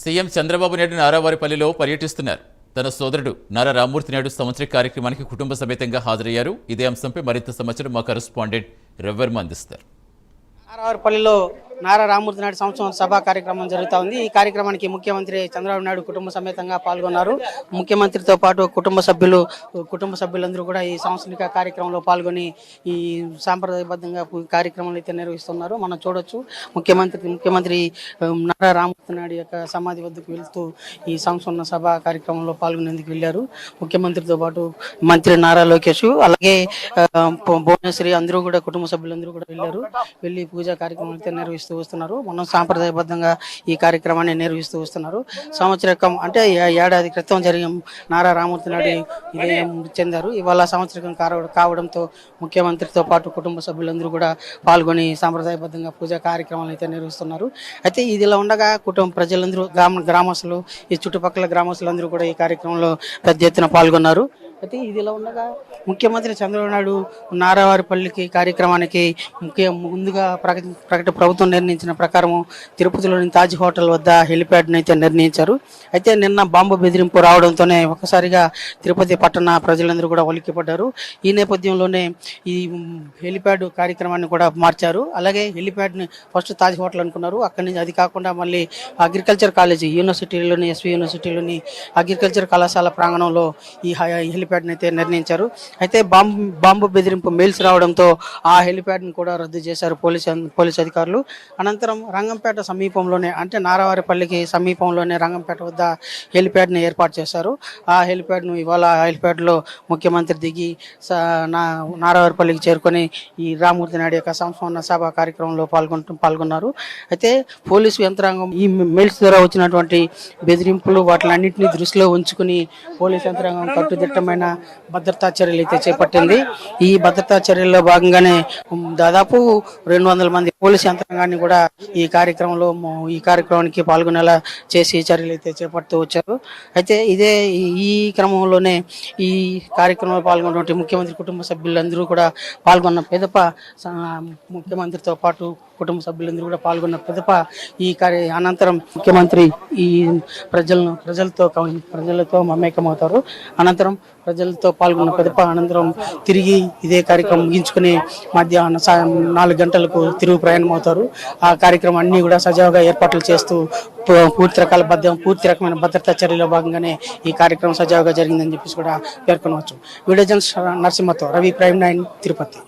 CM Chandrababu Naidu నారావారిపల్లిలో పర్యటిస్తున్నారు. తన సోదరుడు నారా రామ్మూర్తి నాయుడు సంవత్సర కార్యక్రమానికి కుటుంబ సమేతంగా హాజరయ్యారు. ఇదే అంశంపై మరింత సమాచారం మా కరెస్పాండెంట్ రవివర్మ అందిస్తారు. నారావారిపల్లిలో నారా రామూర్తి నాయుడు సంవత్సరం సభా కార్యక్రమం జరుగుతూ ఉంది. ఈ కార్యక్రమానికి ముఖ్యమంత్రి చంద్రబాబు నాయుడు కుటుంబ సమేతంగా పాల్గొన్నారు. ముఖ్యమంత్రితో పాటు కుటుంబ సభ్యులు కుటుంబ సభ్యులందరూ కూడా ఈ సాంస్కృతిక కార్యక్రమంలో పాల్గొని ఈ సాంప్రదాయబద్ధంగా కార్యక్రమాలు అయితే నిర్వహిస్తున్నారు. మనం చూడొచ్చు. ముఖ్యమంత్రి ముఖ్యమంత్రి నారా రామూర్తి నాయుడు యొక్క సమాధి వద్దకు వెళ్తూ ఈ సంవత్సరం సభ కార్యక్రమంలో పాల్గొనేందుకు వెళ్ళారు. ముఖ్యమంత్రితో పాటు మంత్రి నారా లోకేష్ అలాగే భువనేశ్వరి అందరూ కూడా కుటుంబ సభ్యులందరూ కూడా వెళ్ళారు. వెళ్ళి పూజా కార్యక్రమాలు అయితే నిర్వహిస్తూ వస్తున్నారు. మనం సాంప్రదాయబద్ధంగా ఈ కార్యక్రమాన్ని నిర్వహిస్తూ వస్తున్నారు. సంవత్సరకం అంటే ఏడాది క్రితం జరిగిన నారా రామూర్తి నాయుడు ఇదే మృతి చెందారు. ఇవాళ సంవత్సరకం కావడంతో ముఖ్యమంత్రితో పాటు కుటుంబ సభ్యులందరూ కూడా పాల్గొని సాంప్రదాయబద్ధంగా పూజా కార్యక్రమాలు అయితే నిర్వహిస్తున్నారు. అయితే ఇదిలా ఉండగా కుటుంబ ప్రజలందరూ గ్రామ గ్రామస్తులు ఈ చుట్టుపక్కల గ్రామస్తులందరూ కూడా ఈ కార్యక్రమంలో పెద్ద ఎత్తున పాల్గొన్నారు. అయితే ఇదిలా ఉండగా ముఖ్యమంత్రి చంద్రబాబు నాయుడు నారావారిపల్లికి కార్యక్రమానికి ముఖ్య ముందుగా ప్రకట ప్రభుత్వం నిర్ణయించిన ప్రకారం తిరుపతిలోని తాజ్ హోటల్ వద్ద హెలిప్యాడ్ను అయితే నిర్ణయించారు. అయితే నిన్న బాంబు బెదిరింపు రావడంతోనే ఒక్కసారిగా తిరుపతి పట్టణ ప్రజలందరూ కూడా ఒలిక్కిపడ్డారు ఈ నేపథ్యంలోనే ఈ హెలిప్యాడ్ కార్యక్రమాన్ని కూడా మార్చారు. అలాగే హెలిప్యాడ్ని ఫస్ట్ తాజ్ హోటల్ అనుకున్నారు. అక్కడి నుంచి అది కాకుండా మళ్ళీ అగ్రికల్చర్ కాలేజీ యూనివర్సిటీలోని ఎస్వి యూనివర్సిటీలోని అగ్రికల్చర్ కళాశాల ప్రాంగణంలో ఈ హెలిప్యాడ్ హెలిప్యాడ్ని అయితే నిర్ణయించారు. అయితే బాంబు బాంబు బెదిరింపు మెయిల్స్ రావడంతో ఆ హెలిప్యాడ్ని కూడా రద్దు చేశారు పోలీస్ పోలీస్ అధికారులు. అనంతరం రంగంపేట సమీపంలోనే అంటే నారావారిపల్లికి సమీపంలోనే రంగంపేట వద్ద హెలిప్యాడ్ని ఏర్పాటు చేశారు. ఆ హెలిప్యాడ్ను ఇవాళ ఆ హెలిప్యాడ్లో ముఖ్యమంత్రి దిగి నారావారిపల్లికి చేరుకొని ఈ రామూర్తి నాయుడు యొక్క సంస్మరణ సభ కార్యక్రమంలో పాల్గొంటు పాల్గొన్నారు. అయితే పోలీసు యంత్రాంగం ఈ మెయిల్స్ ద్వారా వచ్చినటువంటి బెదిరింపులు వాటిలన్నింటినీ దృష్టిలో ఉంచుకుని పోలీసు యంత్రాంగం కట్టుదిట్టమైన భద్రతా చర్యలు అయితే చేపట్టింది. ఈ భద్రతా చర్యల్లో భాగంగానే దాదాపు రెండు వందల మంది పోలీసు యంత్రాంగాన్ని కూడా ఈ కార్యక్రమంలో ఈ కార్యక్రమానికి పాల్గొనేలా చేసి చర్యలు అయితే చేపడుతూ వచ్చారు. అయితే ఇదే ఈ- క్రమంలోనే ఈ కార్యక్రమంలో పాల్గొన్నటువంటి ముఖ్యమంత్రి కుటుంబ సభ్యులందరూ కూడా పాల్గొన్న పెదప ముఖ్యమంత్రితో పాటు కుటుంబ సభ్యులందరూ కూడా పాల్గొన్న పెదప ఈ కార్య అనంతరం ముఖ్యమంత్రి ఈ ప్రజలను ప్రజలతో ప్రజలతో మమేకమవుతారు. అనంతరం ప్రజలతో పాల్గొన్న పెదప అనంతరం తిరిగి ఇదే కార్యక్రమం ముగించుకుని మధ్యాహ్నం సా- నాలుగు గంటలకు తిరుగు ప్రయాణం అవుతారు ఆ కార్యక్రమం అన్ని కూడా సజావుగా ఏర్పాట్లు చేస్తూ పూర్తి రకాల భద్ర పూర్తి రకమైన భద్రతా చర్యలో భాగంగానే ఈ కార్యక్రమం సజావుగా జరిగిందని చెప్పేసి కూడా పేర్కొనవచ్చు. వీడియో జర్నలిస్ట్ నరసింహతో రవి ప్రైమ్ నైన్ తిరుపతి.